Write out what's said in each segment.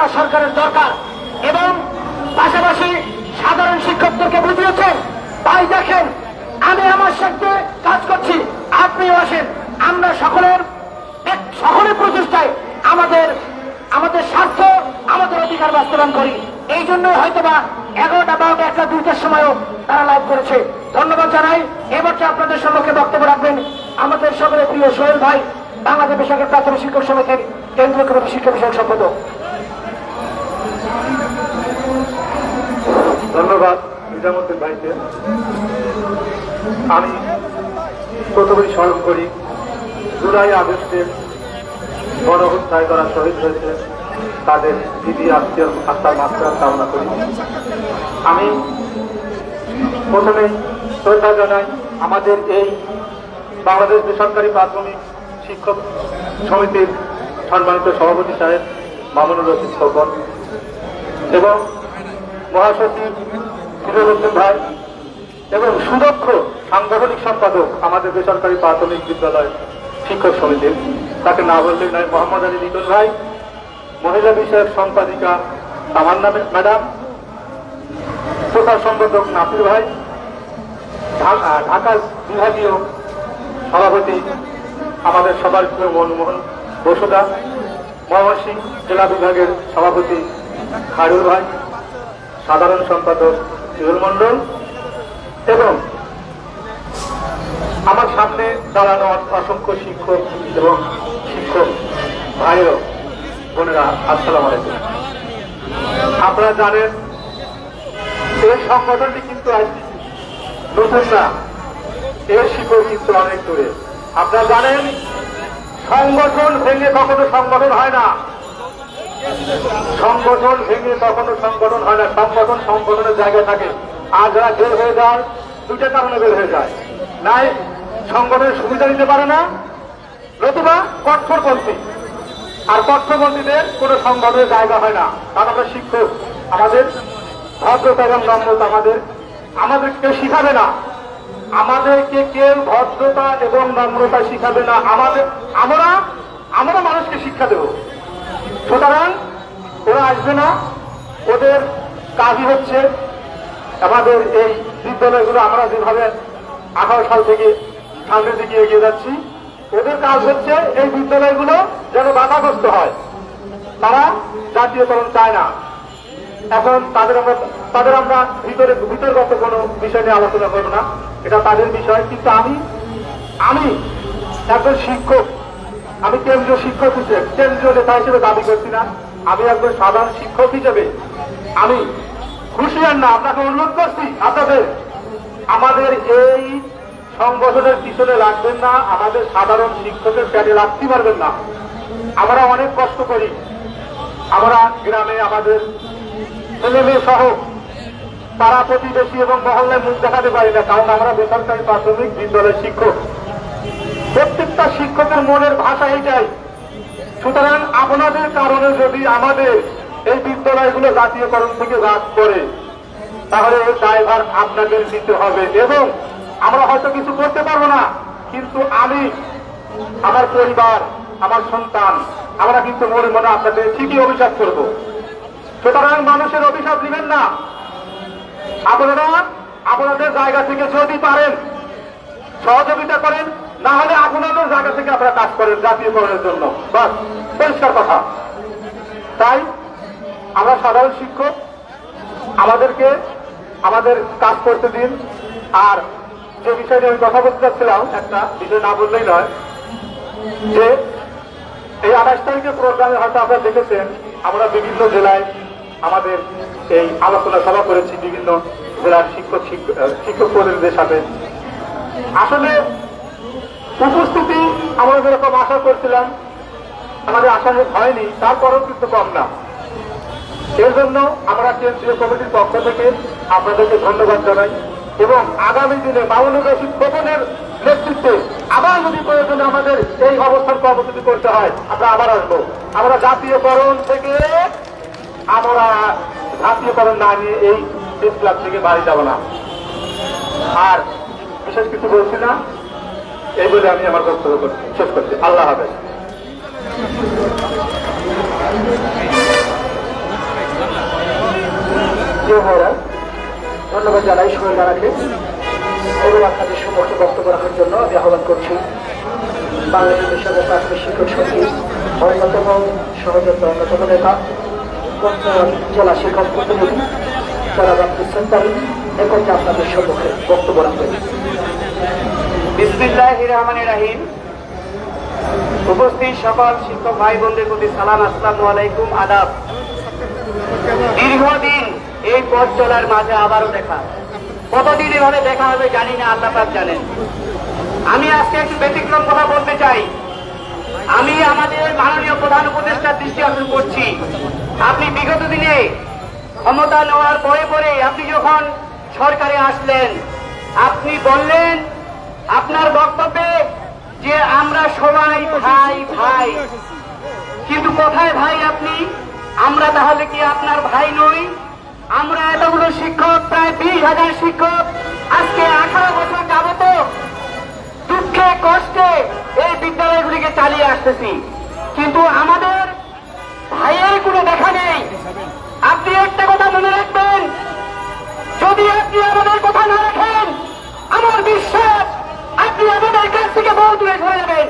করা সরকারের দরকার। এবং পাশাপাশি সাধারণ শিক্ষকদেরকে বুঝিয়েছেন তাই দেখেন, আমি আমার সাথে কাজ করছি, আপনিও আসেন। আমরা সকলের সকলের প্রচেষ্টায় আমাদের আমাদের স্বার্থ, আমাদের অধিকার বাস্তবায়ন করি। এই জন্য হয়তোবা এগারোটা, বারোটা, একটা, দুইটার সময়ও তারা লাইভ করেছে। ধন্যবাদ জানাই। এবারটা আপনাদের সম্মুখে বক্তব্য রাখবেন, আমাদের সকলের প্রিয় সোহেল ভাই, বাংলাদেশ বেসরকারি প্রাথমিক শিক্ষক সমিতির কেন্দ্রীয় কমিটি শিক্ষা বিষয়ক সম্পাদক। ধন্যবাদ, নিজামুদ্দিন ভাইকে। আমি প্রথমেই স্মরণ করি, জুলাই আগস্টের গণহত্যায় যারা শহীদ হয়েছে তাদের দিদি, আত্মীয়, আত্মার মাত্রা কামনা করি। আমি প্রথমেই শ্রদ্ধা জানাই আমাদের এই বাংলাদেশ বেসরকারি প্রাথমিক শিক্ষক সমিতির সম্মানিত সভাপতি সাহেব মামুনুর রশিদ খোকন। এবং মহাসচিব ফিরোজুদ্দিন ভাই এবং সুদক্ষ সাংগঠনিক সম্পাদক আমাদের বেসরকারি প্রাথমিক বিদ্যালয় শিক্ষক সমিতির তাকে না বললে নয় মোহাম্মদ আলী লিটন ভাই মহিলা বিষয়ক সম্পাদিকা আমার তামান্না ম্যাডাম প্রচার সম্পাদক নাসির ভাই ঢা- আহ, ঢাকা বিভাগীয় সভাপতি আমাদের সবার প্রিয় মনমোহন বসুদা ময়মনসিংহ জেলা বিভাগের সভাপতি খায়রুল ভাই, সাধারণ সম্পাদক শিবুল মন্ডল এবং আমার সামনে দাঁড়ানো অসংখ্য শিক্ষক এবং শিক্ষক ভাইও, বোনেরা, আসসালাম আলাইকুম। আপনারা জানেন, এই সংগঠনটি কিন্তু নতুন না, এর শিকড় কিন্তু অনেক দূরে। আপনারা জানেন, সংগঠন ভেঙে কখনো সংগঠন হয় না। সংগঠন ভেঙে কখনো সংগঠন হয় না, সংগঠন সংগঠনের জায়গায় থাকে। আর যারা বের হয়ে যায় দুইটা কারণে বের হয়ে যায়। নাই, সংগঠনের সুবিধা নিতে পারে না, নতুবা কঠোরপন্থী। আর কঠোরপন্থীদের কোনো সংগঠনের জায়গা হয় না। কারণ আমরা শিক্ষক, আমাদের ভদ্রতা এবং নম্রতা আমাদের আমাদের কেউ শিখাবে না। আমাদেরকে কেউ ভদ্রতা এবং নম্রতা শিখাবে না। আমাদের, আমরা আমরা মানুষকে শিক্ষা দেবো। সুতরাং ওরা আসবে না। ওদের কাজই হচ্ছে আমাদের এই বিদ্যালয়গুলো আমরা যেভাবে আঠারো সাল থেকে সামনের দিকে এগিয়ে যাচ্ছি। ওদের কাজ হচ্ছে এই বিদ্যালয়গুলো যেন বাধাগ্রস্ত হয়। তারা জাতীয়করণ চায় না। এখন তাদের আমরা তাদের আমরা ভিতরে ভিতরগত কোনো বিষয় নিয়ে আলোচনা করব না। এটা তাদের বিষয়। কিন্তু আমি আমি একজন শিক্ষক। আমি কেন্দ্রীয় শিক্ষক হিসেবে কেন্দ্রীয় নেতা হিসেবে দাবি করছি না। আমি একজন সাধারণ শিক্ষক হিসেবে আমি খুশি আর না, আপনাকে অনুরোধ করছি, আপনাদের, আমাদের এই সংগঠনের পিছনে লাগবেন না, আমাদের সাধারণ শিক্ষকের প্যাডে লাগতে পারবেন না। আমরা অনেক কষ্ট করি। আমরা গ্রামে আমাদের ছেলে মেয়ে সহ পাড়া প্রতিবেশী এবং মহল্লায় মুখ দেখাতে পারি না, কারণ আমরা বেসরকারি প্রাথমিক বিদ্যালয়ের শিক্ষক। প্রত্যেকটা শিক্ষকের মনের ভাষা এটাই। সুতরাং আপনাদের কারণে যদি আমাদের এই বিদ্যালয়গুলো জাতীয়করণ থেকে বাদ করে তাহলে এর দায়ভার আপনাদের নিতে হবে। এবং আমরা হয়তো কিছু করতে পারব না, কিন্তু আমি, আমার পরিবার, আমার সন্তান, আমরা কিন্তু মনে মনে আপনাদের ঠিকই অভিশাপ করব। সুতরাং মানুষের অভিশাপ দিবেন না। আপনারা, আপনাদের জায়গা থেকে যদি পারেন, সহযোগিতা করেন না হলে আপনাদের জায়গা থেকে আপনারা কাজ করেন জাতীয়করণের জন্য। বাস, পরিষ্কার কথা। তাই আমরা সাধারণ শিক্ষক, আমাদেরকে আমাদের কাজ করতে দিন। আর যে বিষয় আমি কথা বলতে চাচ্ছিলাম একটা বিষয় না বললেই নয়, যে এই আঠাশ তারিখের প্রোগ্রামে হয়তো আপনারা দেখেছেন, আমরা বিভিন্ন জেলায় আমাদের এই আলোচনা সভা করেছি বিভিন্ন জেলার শিক্ষক শিক্ষক প্রতিনিধিদের সাথে। আসলে উপস্থিতি আমরা যেরকম আশা করছিলাম, আমাদের আশা হয়নি, তারপরেও কিন্তু কম না। এর জন্য আমরা কেন্দ্রীয় কমিটির পক্ষ থেকে আপনাদেরকে ধন্যবাদ জানাই এবং আগামী দিনে মামুনুর রশিদ নেতৃত্বে আবার যদি প্রয়োজনে আমাদের এই অবস্থান কর্মসূচি করতে হয়, আমরা আবার আসব। আমরা জাতীয়করণ থেকে আমরা জাতীয়করণ না নিয়ে এই প্রেস ক্লাব থেকে বাড়ি যাব না। আর বিশেষ কিছু বলছি না। এই বলে আমি আমার বক্তব্য শেষ করছি। আল্লাহ ভাইরা, ধন্যবাদ জানাই সুরেন দাঁড়াকে এবং আপনাদের সম্মুখে বক্তব্য রাখার জন্য আমি আহ্বান করছি বাংলাদেশ বিশ্ববিদ্যালয় প্রাথমিক শিক্ষক সমিতি অন্যতম সহযোগিতা অন্যতম নেতা জেলা শিক্ষক প্রতিনিধি, যারা রাত্রি সেন্টারি একত্রে আপনাদের সম্মুখে বক্তব্য রাখবেন। উপস্থিত সকল শিক্ষক ভাই বোনদের প্রতি সালাম, আসসালামু আলাইকুম, আদাব। দীর্ঘদিন এই পথ চলার মাঝে আবারও দেখা। কতদিন এভাবে দেখা হবে জানি না, আল্লাহ জানেন। আমি আজকে একটু ব্যতিক্রম কথা বলতে চাই। আমি আমাদের মাননীয় প্রধান উপদেষ্টার দৃষ্টি আকর্ষণ করছি। আপনি বিগত দিনে ক্ষমতা নেওয়ার পরে পরে আপনি যখন সরকারে আসলেন, আপনি বললেন আপনার বক্তব্যে যে আমরা সবাই ভাই ভাই। কিন্তু কোথায় ভাই আপনি? আমরা তাহলে কি আপনার ভাই নই? আমরা এতগুলো শিক্ষক, প্রায় বিশ হাজার শিক্ষক। আজকে আঠারো বছর যাবত দুঃখে, কষ্টে এই বিদ্যালয়গুলিকে চালিয়ে আসতেছি। কিন্তু আমাদের ভাইয়ের কোনো দেখা নেই। আপনি একটা কথা মনে রাখবেন, যদি আপনি আমাদের কথা না রাখেন আমাদের কাছ থেকে বহু দূরে সরে যাবেন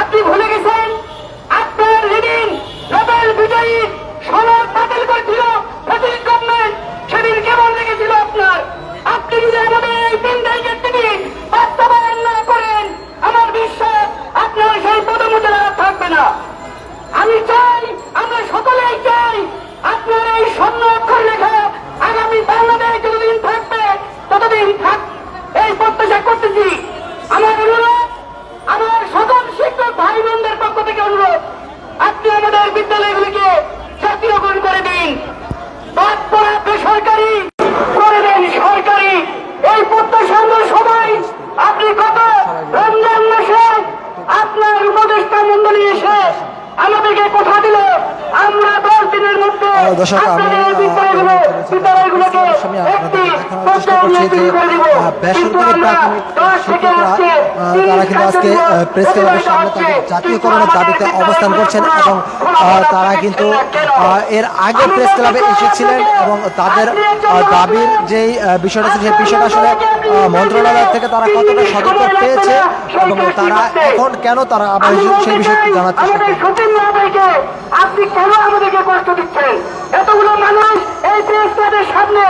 আপনি ভুলে গেছেন আপনার ঋণ নোবেল বিজয়ী সনদ বাতিল করেছিল ফেসিল গভর্নমেন্ট সেদিন কেমন লেগেছিল আপনার আপনি যদি আমাদের এই তিন তারিখের তিনি বাস্তবায়ন না করেন আমার বিশ্বাস আপনার সেই পদমুদ্রা থাকবে না আমি চাই আমরা সকলেই চাই আপনার এই স্বর্ণ অক্ষর লেখা আগামী বাংলাদেশ যতদিন থাকবে ততদিন থাক এই প্রত্যাশা করতেছি আমার অনুরোধ আমার সকল শিক্ষক ভাই বোনদের পক্ষ থেকে অনুরোধ আপনি আমাদের বিদ্যালয়গুলিকে জাতীয়করণ করে দিন বাদ পড়া বেসরকারি করে দেন সরকারি এই প্রত্যাশা আমরা সবাই আপনি কত রমজান মাসে আপনার উপদেষ্টা মন্ডলী এসে আমাদেরকে কথা দিল আমরা দশ দিনের মধ্যে আহ, দর্শক, আমি, আপনাদের দেখানোর চেষ্টা করছি যে, বেসরকারি প্রাথমিক শিক্ষকরা, তারা কিন্তু আজকে প্রেস ক্লাবের সামনে। তাদের জাতীয়করণের দাবিতে অবস্থান করছেন এবং তারা কিন্তু এর আগে প্রেস ক্লাবে এসেছিলেন এবং তাদের দাবির যেই বিষয়টা ছিল সেই বিষয়টা আসলে মন্ত্রণালয় থেকে তারা কতটা সদুত্তর পেয়েছে এবং তারা এখন কেন তারা আবার সেই- বিষয়টি জানার চেষ্টা আপনি কেন আমাদেরকে কষ্ট দিচ্ছেন এতগুলো মানুষ এই প্রেস ক্লাবের সামনে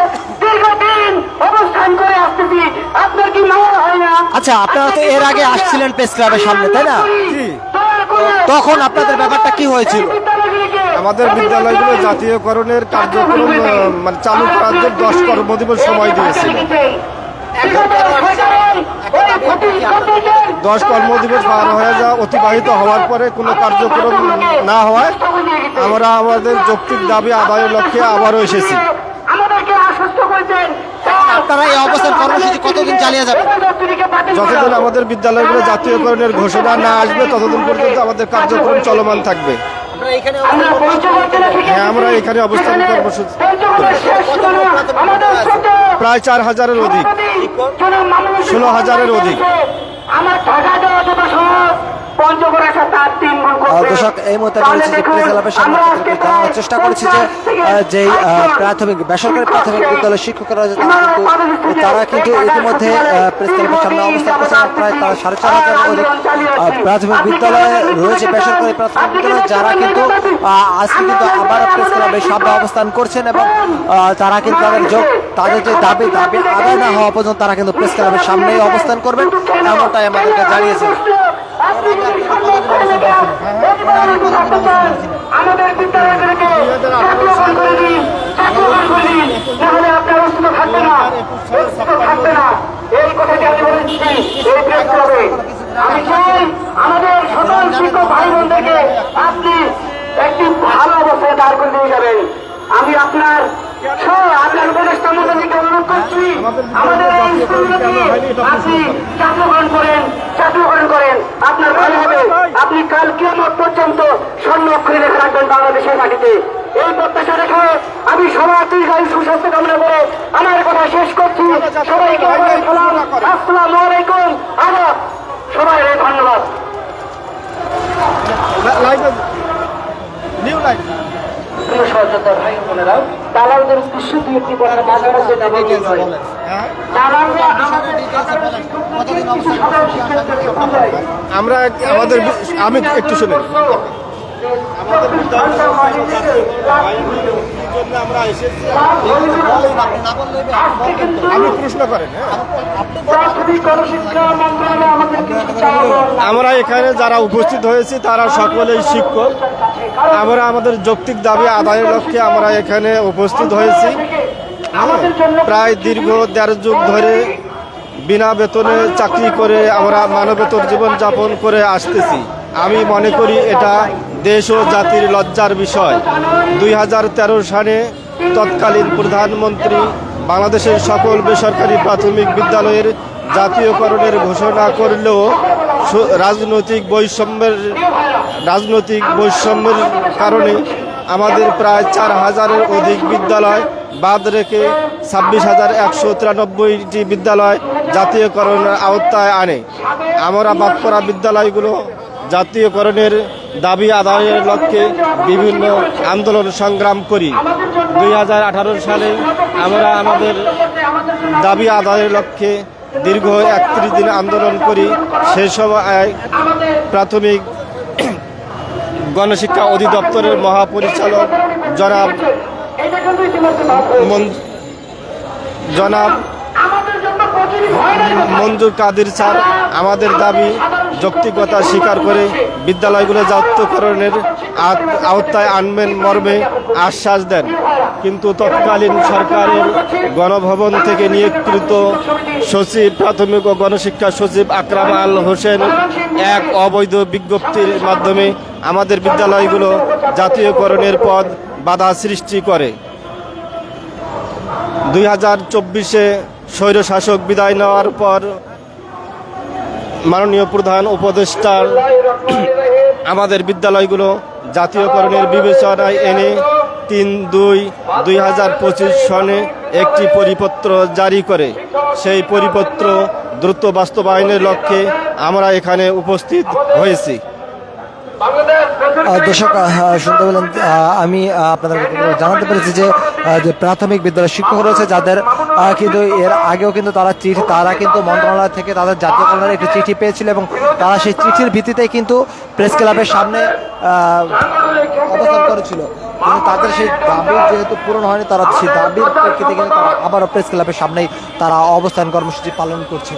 দীর্ঘদিন অবস্থান করে আসতেছি। আপনার কি মায়া হয় না? আচ্ছা আপনারা তো এর আগে আসছিলেন প্রেস ক্লাবের সামনে তাই না? তখন আপনাদের ব্যাপারটা কি হয়েছিল? আমাদের বিদ্যালয়গুলো জাতীয়করণের কার্যক্রম মানে চালু করার জন্য দশ কর্মদিবস সময় দিয়েছিল। দশ কর্মদিবস পার হয়ে যা অতিবাহিত হওয়ার পরে কোনো কার্যক্রম না হওয়ায় আমরা আমাদের যৌক্তিক দাবি আদায়ের লক্ষ্যে আবারও এসেছি। আমাদেরকে আপনারা এই অবস্থান কর্মসূচি কতদিন চালিয়ে যাবেন? যতদিন আমাদের বিদ্যালয়গুলো জাতীয়করণের ঘোষণা না আসবে ততদিন পর্যন্ত আমাদের কার্যক্রম চলমান থাকবে। আমরা হ্যাঁ, এখানে অবস্থান কর্মসূচি ছোট প্রায় চার হাজারের অধিক। ষোলো হাজারের অধিক। আমার দর্শক এই মুহূর্তে চেষ্টা করছি যে যেই প্রাথমিক বেসরকারি প্রাথমিক বিদ্যালয়ের শিক্ষকরা কিন্তু তারা কিন্তু ইতিমধ্যে প্রেস ক্লাবের সামনে অবস্থান করছেন প্রায় তারা সাড়ে চার হাজার অধিক প্রাথমিক বিদ্যালয়ে রয়েছে বেসরকারি প্রাথমিক বিদ্যালয় যারা কিন্তু আজকে কিন্তু আবার প্রেস ক্লাবের সামনে অবস্থান করছেন এবং তারা কিন্তু তাদের যোগ তাদের যে দাবি দাবি আদায় না হওয়া পর্যন্ত তারা কিন্তু প্রেস ক্লাবের সামনেই অবস্থান করবেন এমনটাই আমাদেরকে জানিয়েছেন আমাদের আপনার থাকবে না, না। এই আমাদের ভাই আপনি একটি ভালো অবস্থায় দাঁড় করে দিয়ে যাবেন আমি আপনার আপনার করছি করেন চাকরগ্রহণ করেন আপনার ভালো হবে আপনি কাল কিয়ামত পর্যন্ত স্বর্ণ অক্ষরে রেখে রাখবেন বাংলাদেশের মাটিতে। এই প্রত্যাশা রেখে আমি সবার দীর্ঘায়ু সুস্বাস্থ্য কামনা করে আমার কথা শেষ করছি। সবাইকে আসসালামু আলাইকুম। আবার সবাই ধন্যবাদ। Live new live. সহযোদ্ধা ভাই বোনেরা দালালদের উদ্দেশ্যে দুই একটি কথা মাঝামাঝি জন্য বলতে হয়? দালালরা আমাদের শিক্ষকদেরকে বোঝায় আমরা আমাদের আমি একটু শুনে। আমাদের আমরা এসেছি। আমি প্রশ্ন করেন হ্যাঁ। প্রাথমিক গণশিক্ষা মন্ত্রণালয় আমাদের কিছু চাওয়া পাওয়া না। আমরা এখানে যারা উপস্থিত হয়েছি তারা সকলেই শিক্ষক। আমরা আমাদের যৌক্তিক দাবি আদায়ের লক্ষ্যে আমরা এখানে উপস্থিত হয়েছি। প্রায় দীর্ঘ দেড় যুগ ধরে বিনা বেতনে চাকরি করে আমরা মানবেতর জীবন যাপন করে আসতেছি। আমি মনে করি এটা দেশ ও জাতির লজ্জার বিষয়। দুই হাজার তেরো সালে তৎকালীন প্রধানমন্ত্রী বাংলাদেশের সকল বেসরকারি প্রাথমিক বিদ্যালয়ের জাতীয়করণের ঘোষণা করলেও রাজনৈতিক বৈষম্যের রাজনৈতিক বৈষম্যের কারণে আমাদের প্রায় চার হাজারের অধিক বিদ্যালয় বাদ রেখে ছাব্বিশ হাজার একশো তিরানব্বইটি বিদ্যালয় জাতীয়করণের আওতায় আনে। আমরা বাদ পড়া বিদ্যালয়গুলো জাতীয়করণের দাবি আদায়ের লক্ষ্যে বিভিন্ন আন্দোলন সংগ্রাম করি দুই হাজার আঠারো সালে আমরা আমাদের দাবি আদায়ের লক্ষ্যে দীর্ঘ একত্রিশ দিন আন্দোলন করি সে সময় প্রাথমিক গণশিক্ষা অধিদপ্তরের মহাপরিচালক জনাব জনাব। মঞ্জুর কাদির স্যার, আমাদের দাবি যৌক্তিকতা স্বীকার করে বিদ্যালয়গুলো জাতীয়করণের আওতায় আনবেন মর্মে আশ্বাস দেন। কিন্তু তৎকালীন সরকারের গণভবন থেকে নিয়োগকৃত সচিব, প্রাথমিক ও গণশিক্ষা সচিব আকরাম আল হোসেন এক অবৈধ বিজ্ঞপ্তির মাধ্যমে আমাদের বিদ্যালয়গুলো জাতীয়করণের পদ বাধা সৃষ্টি করে। দুই হাজার চব্বিশে স্বৈরশাসক বিদায় নেওয়ার পর মাননীয় প্রধান উপদেষ্টার আমাদের বিদ্যালয়গুলো জাতীয়করণের বিবেচনায় এনে তিন দুই দুই হাজার পঁচিশ সনে একটি পরিপত্র জারি করে। সেই পরিপত্র দ্রুত বাস্তবায়নের লক্ষ্যে আমরা এখানে উপস্থিত হয়েছি। দর্শক শুনতে পেলেন আমি আপনাদের জানাতে পেরেছি যে প্রাথমিক বিদ্যালয়ের শিক্ষক রয়েছে যাদের কিন্তু এর আগেও কিন্তু তারা চিঠি, তারা কিন্তু মন্ত্রণালয় থেকে তাদের জাতীয় কল্যাণের একটি চিঠি পেয়েছিল এবং তারা সেই চিঠির ভিত্তিতেই কিন্তু প্রেস ক্লাবের সামনে অবস্থান করেছিল। কিন্তু তাদের সেই দাবি যেহেতু পূরণ হয়নি, তারা সেই দাবির প্রেক্ষিতে কিন্তু তারা আবারও প্রেস ক্লাবের সামনেই তারা অবস্থান কর্মসূচি পালন করছে।